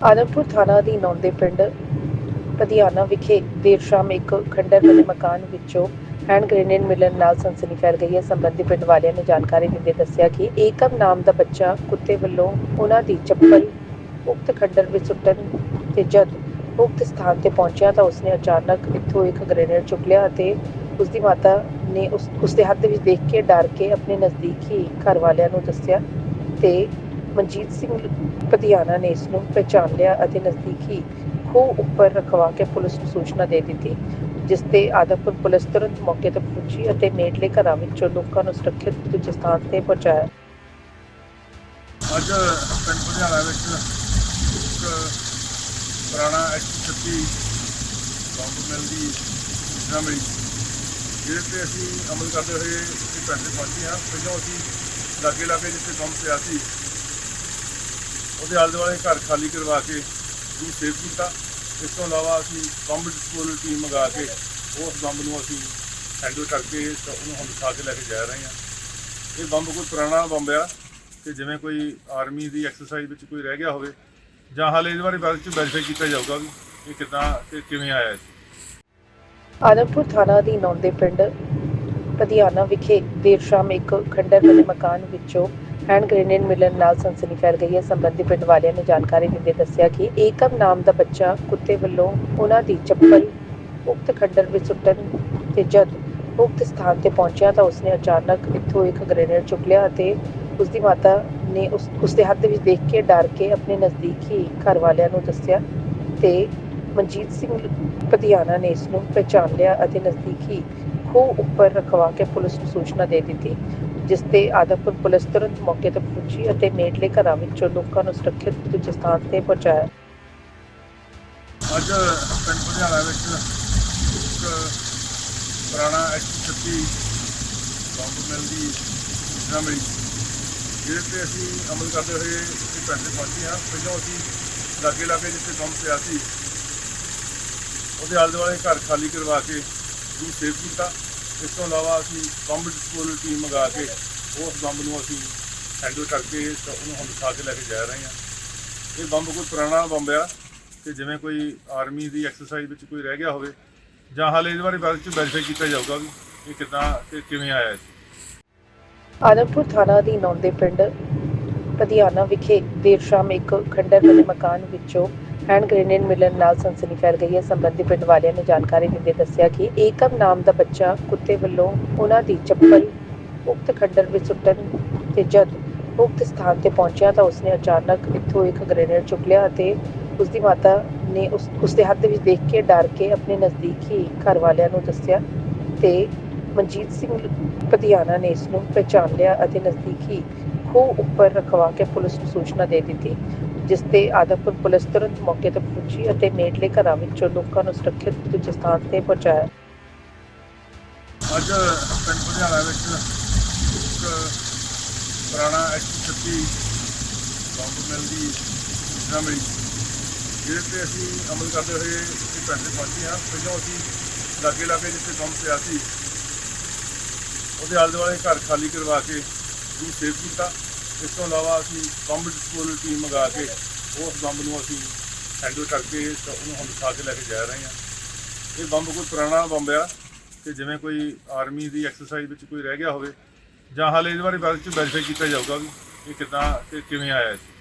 ਆਦਮਪੁਰ ਥਾਣਾ ਅਧੀਨ ਆਉਂਦੇ ਪਿੰਡ ਪਧਿਆਣਾ ਵਿਖੇ ਦੇਰ ਸ਼ਾਮ ਇੱਕ ਖੰਡਰ ਬਣੇ ਮਕਾਨ ਵਿੱਚੋਂ ਹੈਂਡ ਗ੍ਰੇਨੇਡ ਮਿਲਣ ਨਾਲ ਸਨਸਨੀ ਫੈਲ ਗਈ ਹੈ। ਸੰਬੰਧੀ ਪਿੰਡ ਵਾਲਿਆਂ ਨੇ ਜਾਣਕਾਰੀ ਦਿੰਦੇ ਦੱਸਿਆ ਕਿ ਏਕਮ ਨਾਮ ਦਾ ਬੱਚਾ ਕੁੱਤੇ ਵੱਲੋਂ ਉਹਨਾਂ ਦੀ ਚੱਪਲ ਉਕਤ ਖੰਡਰ ਵਿੱਚ ਸੁੱਟਣ ਤੇ ਜਦ ਉਕਤ ਸਥਾਨ ਤੇ ਪਹੁੰਚਿਆ ਤਾਂ ਉਸਨੇ ਅਚਾਨਕ ਇੱਥੋਂ ਇੱਕ ਗ੍ਰੇਨੇਡ ਚੁੱਕ ਲਿਆ ਅਤੇ ਉਸਦੀ ਮਾਤਾ ਨੇ ਉਸ, ਉਸਦੇ ਹੱਥ ਵਿੱਚ ਦੇਖ ਕੇ ਡਰ ਕੇ ਆਪਣੇ ਨਜ਼ਦੀਕੀ ਘਰ ਵਾਲਿਆਂ ਨੂੰ ਦੱਸਿਆ ਤੇ ਮਨਜੀਤ ਸਿੰਘ ਪਧਿਆਣਾ ਨੇ ਇਸ ਨੂੰ ਪਛਾਣ ਲਿਆ ਅਤੇ ਨਜ਼ਦੀਕੀ ਖੂਹ ਉੱਪਰ ਰਖਵਾ ਕੇ ਪੁਲਿਸ ਨੂੰ ਸੂਚਨਾ ਦੇ ਦਿੱਤੀ, ਜਿਸ ਤੇ ਆਦਮਪੁਰ ਪੁਲਿਸ ਤੁਰੰਤ ਮੌਕੇ ਤੇ ਪਹੁੰਚੀ ਅਤੇ ਨੇੜਲੇ ਘਰਾਂ ਵਿੱਚੋਂ ਲੋਕਾਂ ਨੂੰ ਸੁਰੱਖਿਅਤ ਦੂਜੇ ਸਥਾਨ ਤੇ ਪਹੁੰਚਾਇਆ। ਅੱਜ ਪਿੰਡ ਲੁਧਿਆਣਾ ਵਿੱਚ ਇੱਕ ਪੁਰਾਣਾ ਐਕਟ-36 ਬੰਬ ਮਿਲ ਦੀ ਸੂਚਨਾ ਮਿਲੀ ਜਿਹਦੇ ਤੇ ਅਸੀਂ ਅਮਲ ਕਰਦੇ ਹੋਏ ਇੱਥੇ ਪਿੰਡ ਦੇ ਪਹੁੰਚੇ ਹਾਂ। ਪਹਿਲਾਂ ਅਸੀਂ ਲਾਗੇ ਲਾਗੇ ਜਿੱਥੇ ਬੰਬ ਪਿਆ ਸੀ ਉਹਦੇ ਆਲੇ ਦੁਆਲੇ ਘਰ ਖਾਲੀ ਕਰਵਾ ਕੇ ਉਹਨੂੰ ਸੇਵ ਕੀਤਾ। ਇਸ ਤੋਂ ਇਲਾਵਾ ਅਸੀਂ ਬੰਬ ਡਿਸਪੋਜ਼ਲ ਟੀਮ ਮੰਗਾ ਕੇ ਉਸ ਬੰਬ ਨੂੰ ਅਸੀਂ ਹੈਂਡਲ ਕਰਕੇ ਉਹਨੂੰ ਹੁਣ ਉਠਾ ਕੇ ਲੈ ਕੇ ਜਾ ਰਹੇ ਹਾਂ। ਇਹ ਬੰਬ ਕੋਈ ਪੁਰਾਣਾ ਬੰਬ ਆ ਕਿ ਜਿਵੇਂ ਕੋਈ ਆਰਮੀ ਦੀ ਐਕਸਰਸਾਈਜ਼ ਵਿੱਚ ਕੋਈ ਰਹਿ ਗਿਆ ਹੋਵੇ ਜਾਂ ਹਾਲੇ ਇਹਦੇ ਬਾਰੇ ਬਾਅਦ ਚ ਵੈਰੀਫਾਈ ਕੀਤਾ ਜਾਊਗਾ ਵੀ ਇਹ ਕਿੱਦਾਂ ਤੇ ਕਿਵੇਂ ਆਇਆ ਸੀ ਆਦਮਪੁਰ ਥਾਣਾ ਅਧੀਨ ਆਉਂਦੇ ਪਿੰਡ ਪਧਿਆਣਾ ਵਿਖੇ ਦੇਰ ਸ਼ਾਮ ਇੱਕ ਖੰਡਰ ਬਣੇ ਮਕਾਨ ਵਿੱਚੋਂ ਹੈਂਡ ਗ੍ਰੇਨੇਡ ਮਿਲਣ ਨਾਲ ਸਨਸਨੀ ਫੈਲ ਗਈ ਹੈ। ਸੰਬੰਧੀ ਪਿੰਡ ਵਾਲਿਆਂ ਨੇ ਜਾਣਕਾਰੀ ਦਿੰਦੇ ਦੱਸਿਆ ਕਿ ਏਕਮ ਨਾਮ ਦਾ ਬੱਚਾ ਕੁੱਤੇ ਵੱਲੋਂ ਉਹਨਾਂ ਦੀ ਚੱਪਲ ਉਕਤ ਖੰਡਰ ਵਿੱਚ ਸੁੱਟਣ ਤੇ ਜਦ ਉਕਤ ਸਥਾਨ ਤੇ ਪਹੁੰਚਿਆ ਤਾਂ ਉਸਨੇ ਅਚਾਨਕ ਇੱਥੋਂ ਇੱਕ ਗ੍ਰੇਨੇਡ ਚੁੱਕ ਲਿਆ ਅਤੇ ਉਸ ਮਾਤਾ ਨੇ ਉਸ, ਉਸਦੇ ਹੱਥ ਵਿੱਚ ਦੇਖ ਕੇ ਡਰ ਕੇ ਆਪਣੇ ਨਜ਼ਦੀਕੀ ਘਰ ਵਾਲਿਆਂ ਨੂੰ ਦੱਸਿਆ ਤੇ ਮਨਜੀਤ ਸਿੰਘ ਪਧਿਆਣਾ ਨੇ ਇਸ ਨੂੰ ਪਛਾਣ ਲਿਆ ਅਤੇ ਨਜ਼ਦੀਕੀ ਖੂਹ ਉੱਪਰ ਰਖਵਾ ਕੇ ਪੁਲਿਸ ਨੂੰ ਸੂਚਨਾ ਦੇ ਦਿੱਤੀ। ਜਿਸ ਤੇ ਆਦਮਪੁਰ ਪੁਲਿਸ ਤੁਰੰਤ ਮੌਕੇ ਤੇ ਪਹੁੰਚੀ ਅਤੇ ਨੇੜਲੇ ਘਰਾਂ ਵਿੱਚੋਂ ਲੋਕਾਂ ਨੂੰ ਸੁਰੱਖਿਅਤ ਦੂਜੇ ਸਥਾਨ ਤੇ ਪਹੁੰਚਾਇਆ। ਅੱਜ ਪਿੰਡ ਲੁਧਿਆਣਾ ਵਿੱਚ ਇੱਕ ਪੁਰਾਣਾ 36 ਬੰਬ ਮਿਲ ਦੀ ਸੂਚਨਾ ਮਿਲੀ ਜਿਹਦੇ ਤੇ ਅਸੀਂ ਅਮਲ ਕਰਦੇ ਹੋਏ ਇੱਥੇ ਪਿੰਡ ਦੇ ਪਹੁੰਚੇ ਹਾਂ। ਪਹਿਲਾਂ ਅਸੀਂ ਲਾਗੇ ਲਾਗੇ ਜਿੱਥੇ ਬੰਬ ਪਿਆ ਸੀ, ਉਹਦੇ ਆਲੇ ਦੁਆਲੇ ਘਰ ਖਾਲੀ ਕਰਵਾ ਕੇ ਉਹਨੂੰ ਸੇਵ ਕੀਤਾ। ਇਸ ਤੋਂ ਇਲਾਵਾ ਅਸੀਂ ਬੰਬ ਡਿਸਪੋਜ਼ਲ ਟੀਮ ਮੰਗਾ ਕੇ ਉਸ ਬੰਬ ਨੂੰ ਅਸੀਂ ਹੈਂਡਲ ਕਰਕੇ ਉਹਨੂੰ ਹੁਣ ਉਠਾ ਲੈ ਕੇ ਜਾ ਰਹੇ ਹਾਂ। ਇਹ ਬੰਬ ਕੋਈ ਪੁਰਾਣਾ ਬੰਬ ਆ ਕਿ ਜਿਵੇਂ ਕੋਈ ਆਰਮੀ ਦੀ ਐਕਸਰਸਾਈਜ਼ ਵਿੱਚ ਕੋਈ ਰਹਿ ਗਿਆ ਹੋਵੇ ਜਾਂ ਹਾਲੇ ਇਹਦੇ ਬਾਰੇ ਬਾਅਦ ਚ ਵੈਰੀਫਾਈ ਕੀਤਾ ਜਾਊਗਾ ਵੀ ਇਹ ਕਿੱਦਾਂ ਤੇ ਕਿਵੇਂ ਆਇਆ ਸੀ ਆਦਮਪੁਰ ਥਾਣਾ ਦੀ ਆਉਂਦੇ ਪਿੰਡ ਪਧਿਆਣਾ ਵਿਖੇ ਦੇਰ ਸ਼ਾਮ ਇੱਕ ਖੰਡਰ ਬਣੇ ਮਕਾਨ ਵਿੱਚੋਂ ਹੈਂਡ ਗ੍ਰੇਨੇਡ ਮਿਲਣ ਨਾਲ ਸਨਸਨੀ ਫੈਲ ਗਈ ਹੈ। ਸੰਬੰਧੀ ਪਿੰਡ ਵਾਲਿਆਂ ਨੇ ਜਾਣਕਾਰੀ ਦਿੰਦੇ ਦੱਸਿਆ ਕਿ ਏਕਮ ਨਾਮ ਦਾ ਬੱਚਾ ਕੁੱਤੇ ਵੱਲੋਂ ਉਹਨਾਂ ਦੀ ਚੱਪਲ ਉਕਤ ਖੰਡਰ ਵਿੱਚ ਸੁੱਟਣ ਤੇ ਜਦ ਉਕਤ ਸਥਾਨ ਤੇ ਪਹੁੰਚਿਆ ਤਾਂ ਉਸਨੇ ਅਚਾਨਕ ਇੱਥੋਂ ਇੱਕ ਗ੍ਰੇਨੇਡ ਚੁੱਕ ਲਿਆ ਅਤੇ ਉਸ ਮਾਤਾ ਨੇ ਉਸ, ਉਸਦੇ ਹੱਥ ਵਿੱਚ ਦੇਖ ਕੇ ਡਰ ਕੇ ਆਪਣੇ ਨਜ਼ਦੀਕੀ ਘਰ ਵਾਲਿਆਂ ਨੂੰ ਦੱਸਿਆ ਤੇ ਮਨਜੀਤ ਸਿੰਘ ਪਧਿਆਣਾ ਨੇ ਇਸ ਨੂੰ ਪਛਾਣ ਲਿਆ ਅਤੇ ਨਜ਼ਦੀਕੀ ਖੂਹ ਉੱਪਰ ਰਖਵਾ ਕੇ ਪੁਲਿਸ ਨੂੰ ਸੂਚਨਾ ਦੇ ਦਿੱਤੀ। ਜਿਸ ਤੇ ਆਦਮਪੁਰ ਪੁਲਿਸ ਤੁਰੰਤ ਮੌਕੇ ਤੇ ਪਹੁੰਚੀ ਅਤੇ ਨੇੜਲੇ ਘਰਾਂ ਵਿੱਚੋਂ ਲੋਕਾਂ ਨੂੰ ਸੁਰੱਖਿਅਤ ਦੂਜੇ ਸਥਾਨ ਤੇ ਪਹੁੰਚਾਇਆ। ਅੱਜ ਪਿੰਡ ਲੁਧਿਆਣਾ ਵਿੱਚ ਇੱਕ ਪੁਰਾਣਾ ਐਕਟ-36 ਬੰਬ ਮਿਲ ਦੀ ਸੂਚਨਾ ਮਿਲੀ ਜਿਹਦੇ ਤੇ ਅਸੀਂ ਅਮਲ ਕਰਦੇ ਹੋਏ ਇੱਥੇ ਪਿੰਡ ਦੇ ਪਹੁੰਚੇ ਹਾਂ ਪਹਿਲਾਂ ਅਸੀਂ ਲਾਗੇ ਲਾਗੇ ਜਿੱਥੇ ਬੰਬ ਪਿਆ ਸੀ, ਉਹਦੇ ਆਲੇ ਦੁਆਲੇ ਘਰ ਖਾਲੀ ਕਰਵਾ ਕੇ ਉਹਨੂੰ ਸੇਵ ਕੀਤਾ। ਇਸ ਤੋਂ ਇਲਾਵਾ ਅਸੀਂ ਬੰਬ ਡਿਸਪੋਜ਼ਲ ਟੀਮ ਮੰਗਾ ਕੇ ਉਸ ਬੰਬ ਨੂੰ ਅਸੀਂ ਹੈਂਡਲ ਕਰਕੇ ਤੇ ਉਹਨੂੰ ਹੁਣ ਉਠਾ ਕੇ ਲੈ ਕੇ ਜਾ ਰਹੇ ਹਾਂ। ਇਹ ਬੰਬ ਕੋਈ ਪੁਰਾਣਾ ਬੰਬ ਆ ਕਿ ਜਿਵੇਂ ਕੋਈ ਆਰਮੀ ਦੀ ਐਕਸਰਸਾਈਜ਼ ਵਿੱਚ ਕੋਈ ਰਹਿ ਗਿਆ ਹੋਵੇ ਜਾਂ ਹਾਲੇ ਇਹਦੇ ਬਾਰੇ ਬਾਅਦ ਚ ਵੈਰੀਫਾਈ ਕੀਤਾ ਜਾਊਗਾ ਵੀ ਇਹ ਕਿੱਦਾਂ ਤੇ ਕਿਵੇਂ ਆਇਆ ਸੀ